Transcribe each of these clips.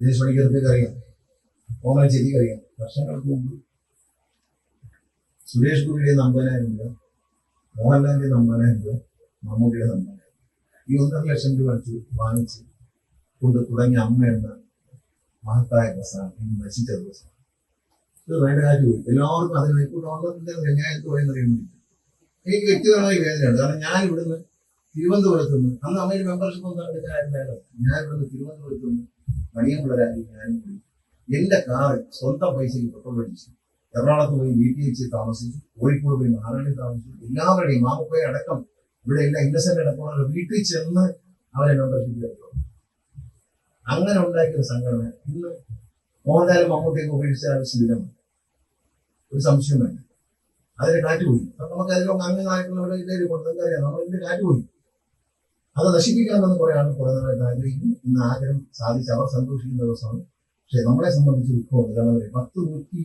ദിനേശ് പണിക്കർക്ക് അറിയാം. കോമൻ ചെരിക്ക് അറിയാം. വർഷങ്ങൾക്ക് മുമ്പ് സുരേഷ് അമ്പതിനായിരം രൂപ മോഹൻലാലിന്റെ അമ്പതിനായിരം രൂപ മമ്മൂട്ടിയുടെ നമ്പനായിരുന്നു. ഈ ഒന്നര ലക്ഷം രൂപ അടിച്ച് വാങ്ങിച്ച് കൊണ്ട് തുടങ്ങിയ അമ്മ എന്ന മഹത്തായ ഇന്ന് നശിച്ച ദിവസം. ഇത് വേണ്ട കാര്യം പോയി എല്ലാവർക്കും അതിന് കൂട്ടം. ഞാൻ എന്ത് പറയുന്നത് അറിയുന്നില്ല എനിക്ക് വ്യക്തിപരമായി വേദനയുണ്ട് കാരണം ഞാൻ ഇവിടുന്ന് തിരുവനന്തപുരത്ത് നിന്ന് അന്ന് അമ്മയിൽ മെമ്പർഷിപ്പ് ഒന്നും എടുക്കാറില്ലായിരുന്നു ഞാൻ ഇവിടുന്ന് തിരുവനന്തപുരത്ത് നിന്ന് മണിയമ്പളരാജി ഞാൻ പോയി എന്റെ കാറ് സ്വന്തം പൈസയ്ക്ക് പെട്രോൾ അടിച്ചു. എറണാകുളത്ത് പോയി പി എച്ച് താമസിച്ചു. കോഴിക്കോട് പോയി മാറാണി താമസിച്ചു. എല്ലാവരുടെയും മാമപ്പോയി അടക്കം ഇവിടെ എല്ലാ ഇന്നസെന്റ് അടക്കമുള്ള വീട്ടിൽ ചെന്ന് അവരെ മെമ്പർഷിപ്പ് എടുത്തു. അങ്ങനെ ഉണ്ടാക്കിയ സംഘടന ഇന്ന് മോഹൻലാലും മമ്മൂട്ടിയൊക്കെ ഉപേക്ഷിച്ച ആവശ്യമില്ല ഒരു സംശയം വേണ്ട. അതിന് കാറ്റുപോയി നമുക്ക് അതിലൊക്കെ അംഗങ്ങളായിട്ടുള്ളവരുടെ ഇടയിൽ കൊണ്ട് അറിയാം നമ്മൾ ഇതിന്റെ കാറ്റുപോയി അത് നശിപ്പിക്കണമെന്ന് കുറെ ആൾ കുറെ നാളായിട്ട് ആഗ്രഹിക്കുന്നു. ഇന്ന് ആഗ്രഹം സാധിച്ച് അവർ സന്തോഷിക്കുന്ന ദിവസമാണ്. പക്ഷെ നമ്മളെ സംബന്ധിച്ച് കാരണം എന്താ, പത്ത് നൂറ്റി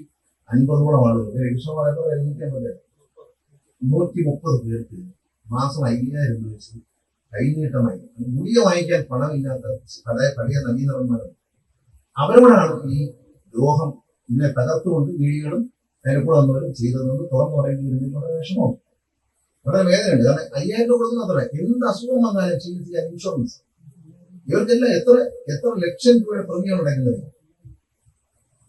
അൻപതോളം ആളുകൾ ഏകദേശം പറയുമ്പോൾ എഴുന്നൂറ്റി അമ്പത് നൂറ്റി മുപ്പത് പേർക്ക് മാസം അയ്യായിരം രൂപ വെച്ച് കൈനീട്ടമായി. ഗുളിക വാങ്ങിക്കാൻ പണമില്ലാത്ത പല പഴയ നവീനന്മാരുണ്ട് അവരോടാണ് ഈ ദ്രോഹം ഇതിനെ തകർത്തുകൊണ്ട് വീടുകളും കൂടെ വന്നവരും ചെയ്തതെന്ന് തുറന്നു പറയുന്നത് വളരെ വിഷമവും വളരെ വേദനയുണ്ട്. കാരണം അയ്യായിരം രൂപ കൊടുക്കുന്ന അത്ര എന്ത് അസുഖം വന്നാലും ചികിത്സിക്കാൻ ഇൻഷുറൻസ് ഇവർക്കെല്ലാം എത്ര എത്ര ലക്ഷം രൂപയുടെ പ്രീമിയം അടയ്ക്കുന്നത്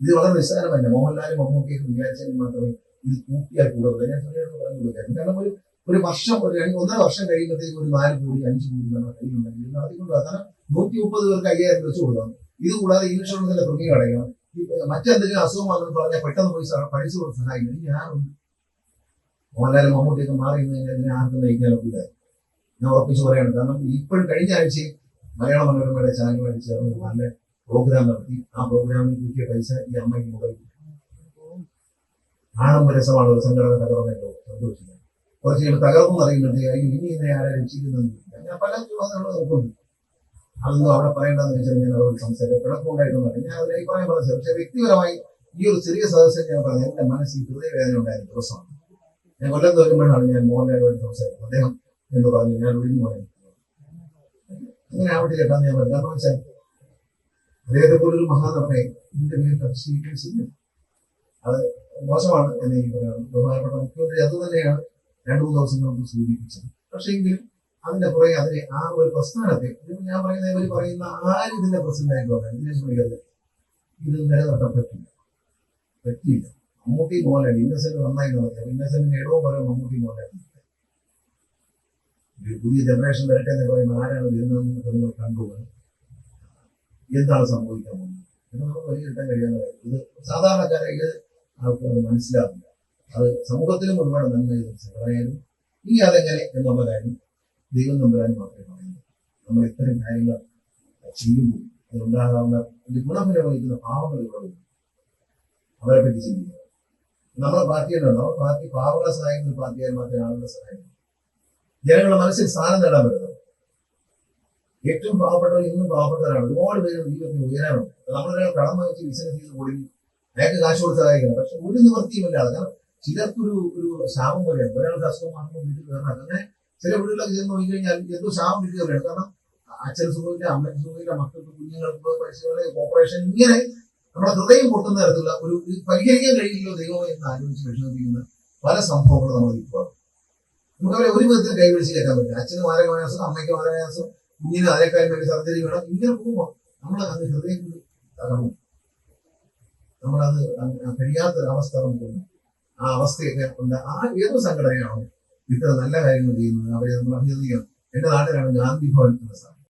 ഇത് വളരെ നിസ്സാരമല്ല. മോഹൻലാലും മമ്മൂട്ടിയൊക്കെ വിചാരിച്ചെങ്കിൽ മാത്രമേ ഇത് കൂട്ടിയാൽ കൂടുതൽ ഞാൻ പറഞ്ഞു കാരണം ഒരു ഒരു വർഷം ഒരു രണ്ട് ഒന്നര വർഷം കഴിയുമ്പോഴത്തേക്ക് ഒരു നാല് കോടി അഞ്ച് കോടി നമ്മുടെ കയ്യിലുണ്ടെങ്കിൽ നടത്തിക്കൊണ്ട്. കാരണം നൂറ്റി മുപ്പത് പേർക്ക് അയ്യായിരം വെച്ച് കൊടുക്കണം. ഇത് കൂടാതെ ഇൻഷുറൻസിന്റെ പ്രീമിയം അടയ്ക്കണം. മറ്റെന്തെങ്കിലും അസുഖം വന്നു പറഞ്ഞാൽ പെട്ടെന്ന് പോയി പൈസ കൊടുത്ത് സഹായിക്കണം. ഞാനും മോഹൻലാലും മമ്മൂട്ടിയൊക്കെ മാറി ആർക്കും ആർക്കും നയിക്കാനൊക്കില്ല? ഞാൻ ഉറപ്പിച്ച് പറയാണ്. കാരണം ഇപ്പോഴും കഴിഞ്ഞ ആഴ്ചയും മലയാള മനോരമയുടെ ചാനലുമായിട്ട് ചേർന്ന് നല്ല പ്രോഗ്രാം നടത്തി. ആ പ്രോഗ്രാമിൽ കിട്ടിയ പൈസ ഈ അമ്മയ്ക്ക് മുതൽ കാണുമ്പോൾ രസമാണ് ഒരു സംഘടന തകർന്നല്ലോ. സന്തോഷിക്കുന്നത് കുറച്ച് കഴിയുമ്പോൾ തകർന്നു അറിയുമ്പോഴത്തേക്ക് ഇനി ഇതിനെ ആരെ രക്ഷിക്കുന്നില്ല ഞാൻ പല ചോദ്യങ്ങൾ നോക്കുന്നുണ്ട്. അതൊന്നും അവിടെ പറയേണ്ടതെന്ന് വെച്ചാൽ ഞാൻ അവരോട് സംസാരിക്കും. പിണക്കുണ്ടായിട്ടൊന്നും ഞാൻ അതിൽ അഭിപ്രായം പറഞ്ഞു പക്ഷേ വ്യക്തിപരമായി ഈ ഒരു ചെറിയ സദസ്സിൽ ഞാൻ പറഞ്ഞു എന്റെ മനസ്സിൽ ഹൃദയവേദന ഉണ്ടായിരുന്ന ദിവസമാണ്. ഞാൻ കൊല്ലം തോരുമ്പോഴാണ് ഞാൻ മോഹൻലാലുമായിട്ട് സംസാരിക്കുന്നത് അദ്ദേഹം എന്ന് പറഞ്ഞു ഞാൻ ഒഴിഞ്ഞു പോയി. അങ്ങനെ ആവട്ടെ ചേട്ടാന്ന് ഞാൻ പറഞ്ഞു. കാരണം വെച്ചാൽ അദ്ദേഹത്തെ പോലൊരു മഹാനടനെ ഇതിന്റെ മേൽ ചെയ്യും. അത് മോശമാണ് എന്ന് എനിക്ക് പറയാം ബഹുമാനപ്പെട്ട മുഖ്യമന്ത്രി അത് തന്നെയാണ് രണ്ടു മൂന്ന് ദിവസം നമുക്ക് സൂചിപ്പിച്ചത്. പക്ഷേ എങ്കിലും അതിന്റെ പുറകെ അതിനെ ആ ഒരു പ്രസ്ഥാനത്തെ ഞാൻ പറയുന്ന ഇവർ പറയുന്ന ആരും ഇതിന്റെ പ്രസിഡന്റ് ആയിക്കോട്ടെ ഇതിനെ മണിക്കറിൽ ഇത് നിലനിർത്താൻ പറ്റില്ല. പറ്റിയില്ല. മമ്മൂട്ടി മോഹൻലാൽ ഇന്നസെന്റ് നന്നായി നടക്കാം ഇന്നസെന്റിന് ഇടവും പറയാം മമ്മൂട്ടി ഒരു പുതിയ ജനറേഷൻ വരട്ടെ എന്ന് പറയുന്ന ആരാണ് വരുന്നതെന്ന് നിങ്ങൾ കണ്ടു. എന്താണ് സംഭവിക്കാൻ പോകുന്നത്? എന്ന് നമുക്ക് വലിയെടുക്കാൻ കഴിയാൻ ഇത് സാധാരണക്കാരെ ഇത് ആർക്കും അത് മനസ്സിലാവില്ല. അത് സമൂഹത്തിലും ഒരുപാട് നന്മ പറയാനും ഇനി അതെങ്ങനെ എന്നുള്ള കാര്യം ദൈവം നമ്പുരാൻ മാത്രമേ പറയുന്നു നമ്മൾ ഇത്തരം കാര്യങ്ങൾ ചെയ്യുമ്പോൾ അതുണ്ടാകാവുന്ന ഒരു ഗുണഫലം വഹിക്കുന്ന പാവങ്ങൾ ഇവിടെ അവരെ പറ്റി ചിന്തിക്കുക. നമ്മുടെ പാർട്ടിയുണ്ടോ നമ്മുടെ പാർട്ടി പാവങ്ങളെ സഹായിക്കുന്ന പാർട്ടിയായി മാത്രമേ ആളുകളെ സഹായിക്കൂ. ജനങ്ങളുടെ മനസ്സിൽ സ്ഥാനം നേടാൻ പറ്റുന്നു ഏറ്റവും പാവപ്പെട്ടവർ ഇന്നും പാവപ്പെട്ടവരാണ്. ഒരുപാട് പേര് ജീവിതത്തിൽ ഉയരാനുണ്ട്. നമ്മളൊരാൾ കടം വാങ്ങിച്ച് ബിസിനസ് ചെയ്ത് കൊടുക്കും അയാൾക്ക് കാശ് കൊടുത്ത് സഹായിക്കണം. പക്ഷെ ഒരു നിവൃത്തിയുമില്ലാതെ കാരണം ചിലർക്കൊരു ഒരു ശാപം പോലെയാണ്. ഒരാൾക്ക് അസുഖം മാത്രം വീട്ടിൽ കയറണം. അങ്ങനെ ചില വീടുകളൊക്കെ ചെന്ന് നോക്കി കഴിഞ്ഞാൽ എന്തോ ശാപം വീട്ടിൽ കയറുകയാണ്. കാരണം അച്ഛൻ സുഖമില്ല അമ്മയ്ക്ക് സുഖമില്ല മക്കൾക്ക് കുഞ്ഞുങ്ങൾക്ക് പൈസകളെ ഓപ്പറേഷൻ ഇങ്ങനെ നമ്മുടെ ഹൃദയം പൊട്ടുന്ന തരത്തിലുള്ള ഒരു പരിഹരിക്കാൻ കഴിയില്ലല്ലോ ദൈവമേ എന്ന് ആലോചിച്ച് വിഷമിപ്പിക്കുന്ന പല സംഭവങ്ങളും നമ്മൾ ഇപ്പോൾ നമുക്കവരെ ഒരു വിധത്തിൽ കൈപിടിച്ച് കയറ്റാൻ പറ്റില്ല. അച്ഛന് മാരകമായാസം അമ്മയ്ക്ക് മാരകമായാസം കുഞ്ഞിന് അതേക്കാളും വേണ്ടി സർജറി വേണം ഇങ്ങനെ പോകുമ്പോൾ നമ്മൾ അത് ഹൃദയം കൊണ്ട് തകർന്നു നമ്മളത് കഴിയാത്ത അവസ്ഥ നമുക്കുണ്ട് ആ അവസ്ഥയൊക്കെ ഉണ്ട്. ആ ഏത് സംഘടനയാണോ ഇത്ര നല്ല കാര്യങ്ങൾ ചെയ്യുന്നത്. അവരെ നമ്മൾ അഭിനന്ദിക്കണം. എന്റെ നാട്ടിലാണ് ഗാന്ധി ഭവൻ എന്ന സ്ഥാപനം